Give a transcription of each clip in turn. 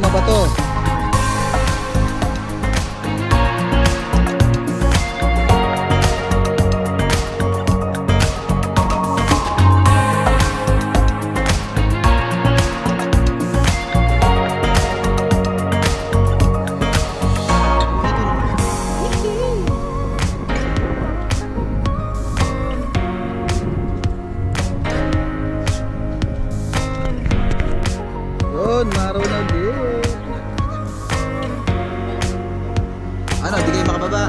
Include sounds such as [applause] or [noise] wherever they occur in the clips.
Mabato. Ano, di kayo makababa?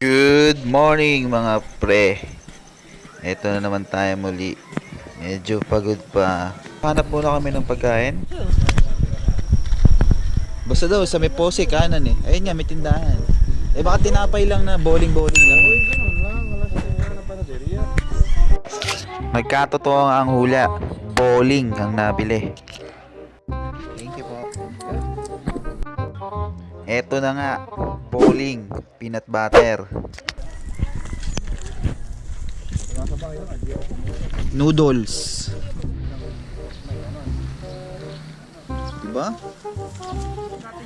Good morning mga pre. Ito na naman tayo muli. Medyo pagod pa. Hanap muna kami ng pagkain. Basta daw sa may pose kanan eh. Ayun nga, may tindahan. Eh baka tinapay lang na bowling-bowling lang. Magkatotoo ang hula. Bowling ang nabili. Thank you po. Eto na nga. Bowling. Peanut butter. Noodles. Diba?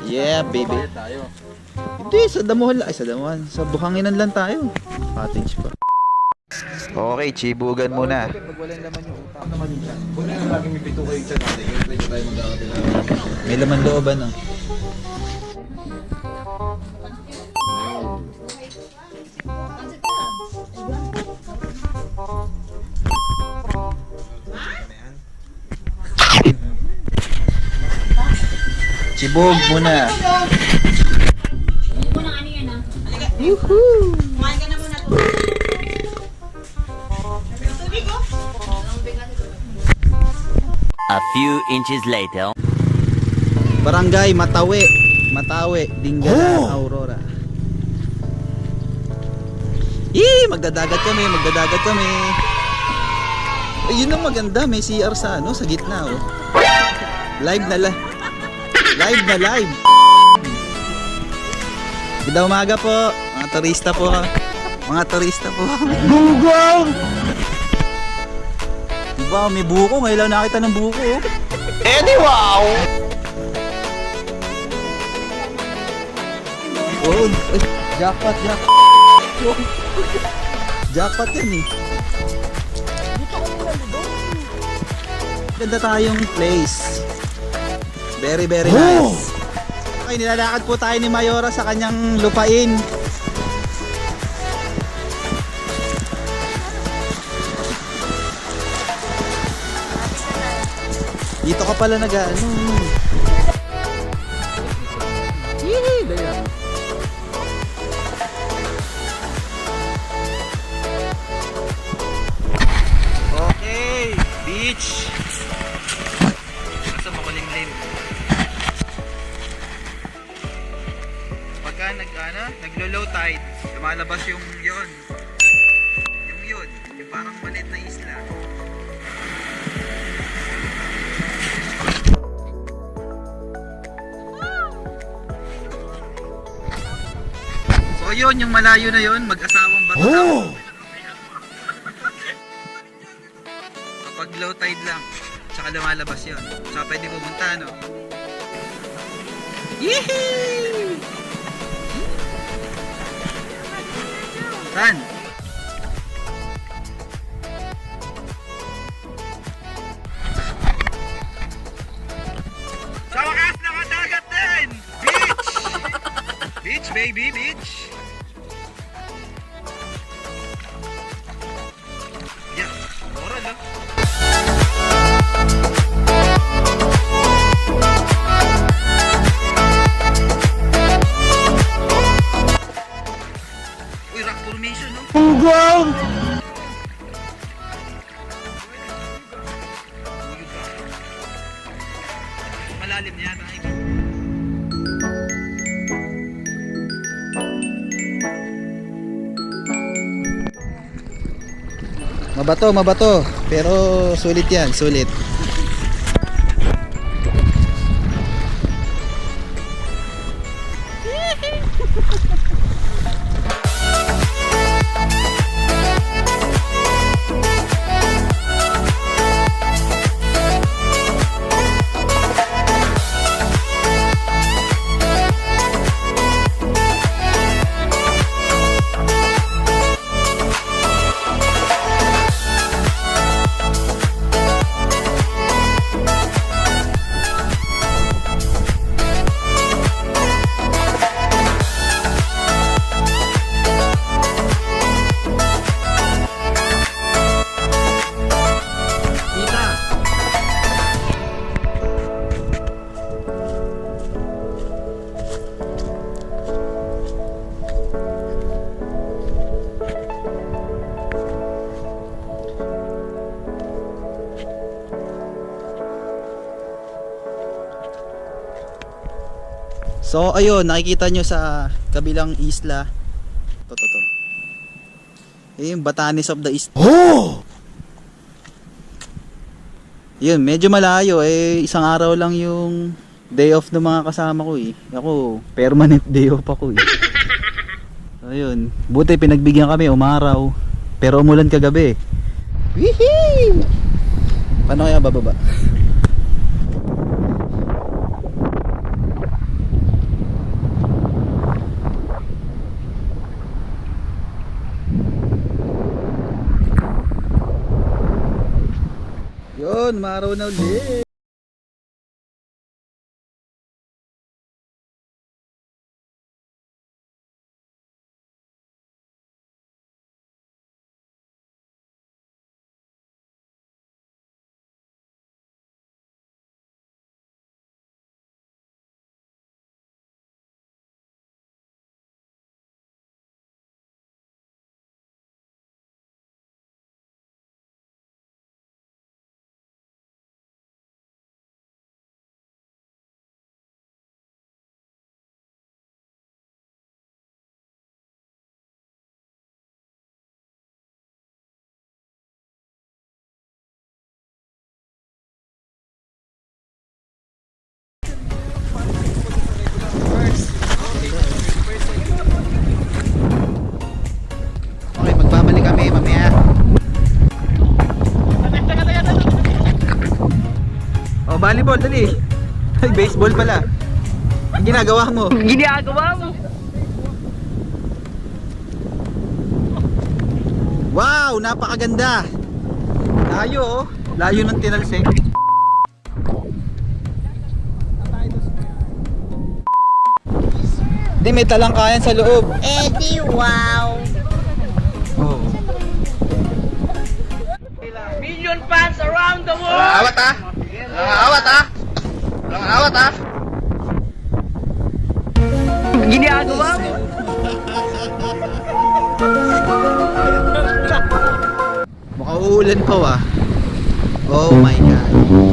Yeah, baby. Hindi, sa damuhan lang. Ay, sa damuhan. Sa buhanginan lang tayo. Cottage pa. Okay, chibugan muna. Walang laman yung Chibog muna. Ano yan ah. Yuhuu! Kumain ka na muna. Tubig ko? A few inches later. Barangay Matawi. Matawi, Dingalan, Aurora. Yee! Magdadagat kami, magdadagat kami. Eh, yun ang maganda, may CR sa ano, sa gitna oh. Live na live. Live na live. Ganda umaga po, mga turista po. Mga turista po. Bugong! Diba, may buko. Ngayon lang nakita ng buko. oh. Wow! Oh, ay, jackpot, jackpot. jackpot yan eh. Ganda tayong place. Very, very nice. Okay, nilalakad po tayo ni Mayora sa kanyang lupain. Dito ka pala nag ano. Pagka nag ano, naglo-low tide, lumalabas yung yon. Yung yun, yung parang maliit na isla. So yun, yung malayo na yun, mag-asawang bato oh! Kapag low tide lang, tsaka lumalabas yun. Tsaka pwede pumunta, no? Yehey! Run! Malalim eh. Mabato, mabato. Pero sulit yan, sulit. So ayun, nakikita nyo sa kabilang isla. To, to, to. Eh, yung Batanes of the East. Oh! Yun, medyo malayo eh. Isang araw lang yung day off ng mga kasama ko eh. Ako, permanent day off ako eh. So yun, buti pinagbigyan kami umaraw. Pero umulan kagabi. Wihee! Paano kaya bababa? Yun, maraw na ulit. Volleyball, dali. Ay, baseball pala. Ang ginagawa mo? Ginagawa mo. Wow, napakaganda. Layo oh. Layo ng tinalsik. Hindi, may talangkayan sa loob. Eddie, wow. Oh. Million fans around the world. awat ah. Awat ah. awat ah. Ginagawa mo. Mukhang uulan pa ah. Oh my god.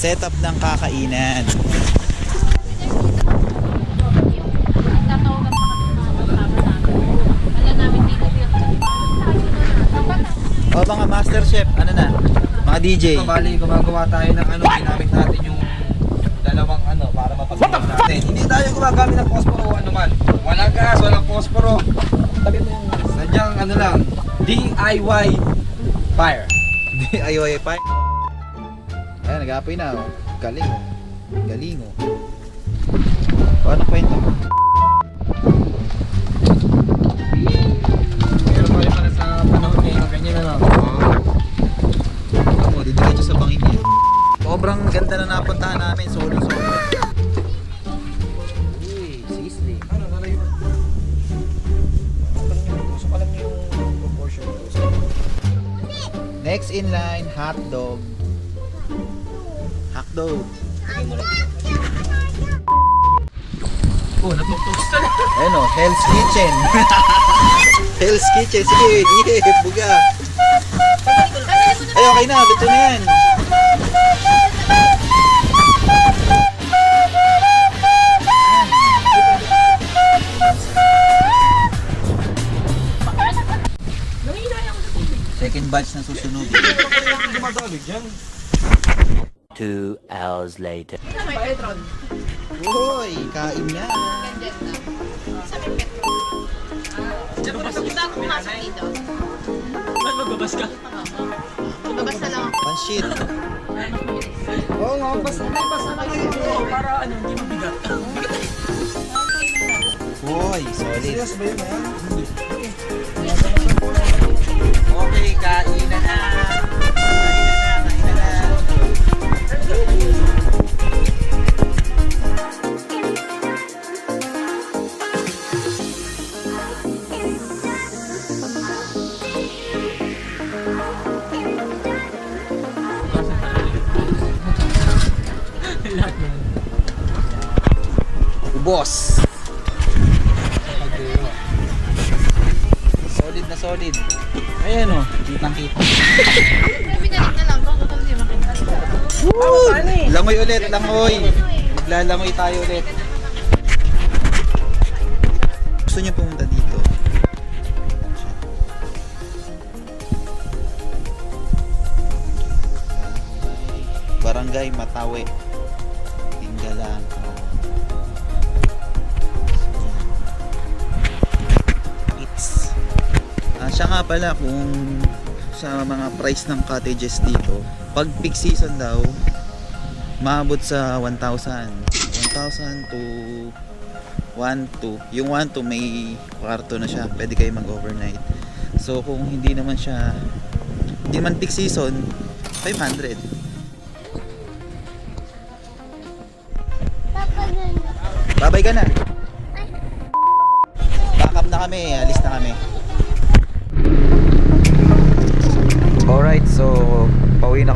Setup ng kakainan. O mga master chef, ano na? Mga DJ. So, bali, gumagawa tayo ng ano, ginamit natin yung dalawang ano, para mapagpapag natin. Hindi tayo gumagamit ng posporo o ano man. Walang gas, walang posporo. Tabi mo yung sadyang ano lang, DIY fire. DIY pa. Ayan, nag-aapoy na. Oh. Galing oh. Galing oh. O, ano kwento mo? Pero pa rin pala sa panahon ngayon, ganyan na lang. Ito mo, didiretso sa bangin niya. Sobrang ganda na napuntahan namin. Solo solo. Uy, sisli. Ano, ano yun? Alam niyo, tusok alam niyo yung proportion ng tusok. Next in line, hot dog. Hot dog. Oh, natutos ka na. Ayun o, Hell's Kitchen. [laughs] Hell's Kitchen. Sige, yeah, buga. Ay, okay na. Luto na yan. Second batch na susunod. Dumadalig dyan. Two hours later. Uy, kain na. Hindi ba ako pumasok dito? Magbabas ka? Magbabas na lang ako. Panshit. Oo nga, basta na basta na kayo. Para ano, hindi mabigat. Uy, solid. Serious ba yun. Okay, kain na na. Ubos. Solid na solid. Ayan o, kitang kita. Binalik na lang. Kung kung hindi makita. Langoy ulit, langoy. Maglalangoy tayo ulit. Gusto niyo pumunta nga pala kung sa mga price ng cottages dito, pag peak season daw, maabot sa 1,000. 1,000 to 1 to. Yung 1 to may kwarto na siya. Pwede kayo mag-overnight. So kung hindi naman siya hindi naman peak season, 500. Babay ka na. Back up na kami,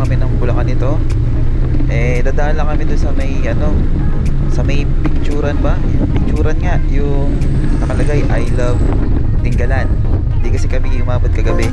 kami ng Bulacan nito. Eh, dadaan lang kami doon sa may ano, sa may picturan ba? Picturan nga, yung nakalagay I love Tinggalan. Hindi kasi kami umabot kagabi.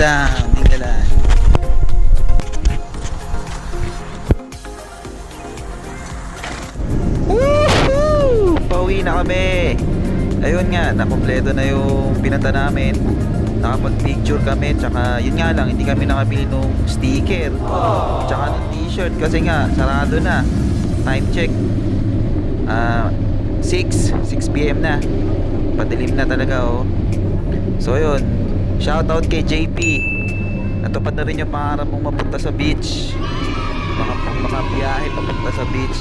Lang, tinggalan. Woohoo! Pauwi na kami. Ayun nga, nakompleto na yung pinunta namin. Nakapag-picture kami, tsaka yun nga lang, hindi kami nakabili nung sticker. Tsaka ng t-shirt kasi nga, sarado na. Time check. Ah, 6, 6 p.m. na. Padilim na talaga oh. So yun, shoutout kay JP. Natupad na rin yung pangarap mong mapunta sa beach. Baka makabiyahe papunta sa beach.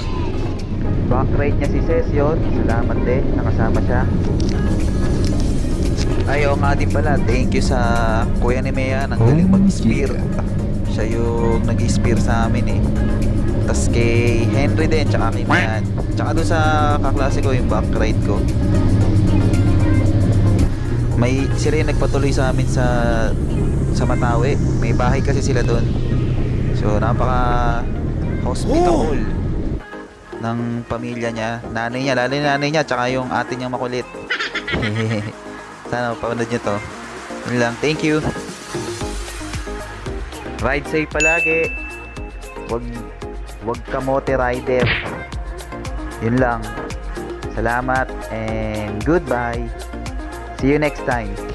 Back ride niya si Ses yun. Salamat din, nakasama siya. Ay, oo nga din pala. Thank you sa kuya ni Mea. Nang galing mag-spear. Siya yung nag-spear sa amin eh. Tapos kay Henry din, tsaka kay Mayan. Tsaka doon sa kaklase ko, yung back ride ko. May sila yung nagpatuloy sa amin sa sa Matawi. May bahay kasi sila doon. So, napaka hospitable ng pamilya niya. Nanay niya, lalo yung nanay niya, tsaka yung ate niyang makulit. [laughs] Sana mapanood niyo to. Yun lang. Thank you. Ride safe palagi. Wag wag kamote rider. Yun lang. Salamat and goodbye. See you next time.